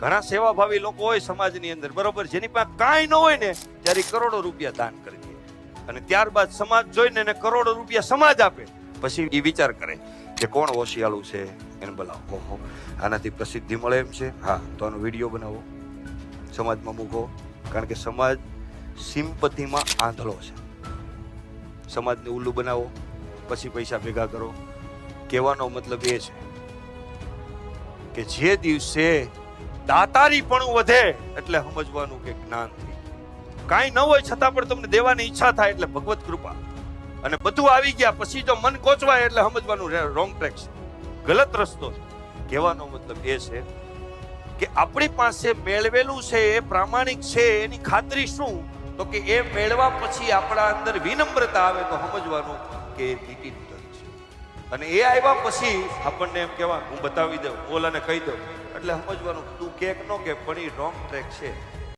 ઘણા સેવાભાવી લોકો હોય સમાજની અંદર, બરોબર? જેની પાસે કાંઈ ન હોય ને, ત્યારે કરોડો રૂપિયા દાન કરી દે. અને ત્યારબાદ સમાજ જોઈને એને કરોડો રૂપિયા સમાજ આપે. પછી એ વિચાર કરે કે કોણ હોશિયાળું છે? એને બોલાવો. ઓહો, આનાથી પ્રસિદ્ધિ મળે એમ છે? હા, તો આનો વીડિયો બનાવો. સમાજમાં મૂકો. કારણ કે સમાજ સિમ્પથીમાં આંધળો છે. સમાજને ઉલ્લુ બનાવો. પછી પૈસા ભેગા કરો. કહેવાનો મતલબ એ છે કે જે દિવસે દાતારીપણું વધે એટલે સમજવાનું કે જ્ઞાન કાંઈ ન હોય છતાં પણ તમને દેવાની ઈચ્છા થાય એટલે ભગવત કૃપા. અને બધું આવી ગયા પછી જો મન કોચવાય એટલે સમજવાનું રોંગ ટ્રેક છે. ગલત રસ્તો છે. કહેવાનો મતલબ એ છે કે આપણી પાસે મેળવેલું છે, એ પ્રામાણિક છે, એની ખાતરી શું? તો કે એ મેળવા પછી આપણા અંદર વિનમ્રતા આવે તો સમજવાનું કે છે. અને એ આવ્યા પછી આપણને એમ કહેવા હું બતાવી દઉં ઓલાને કહી દઉં. એટલે સમજવાનું તું કેક નો કે પણ રોંગ ટ્રેક છે.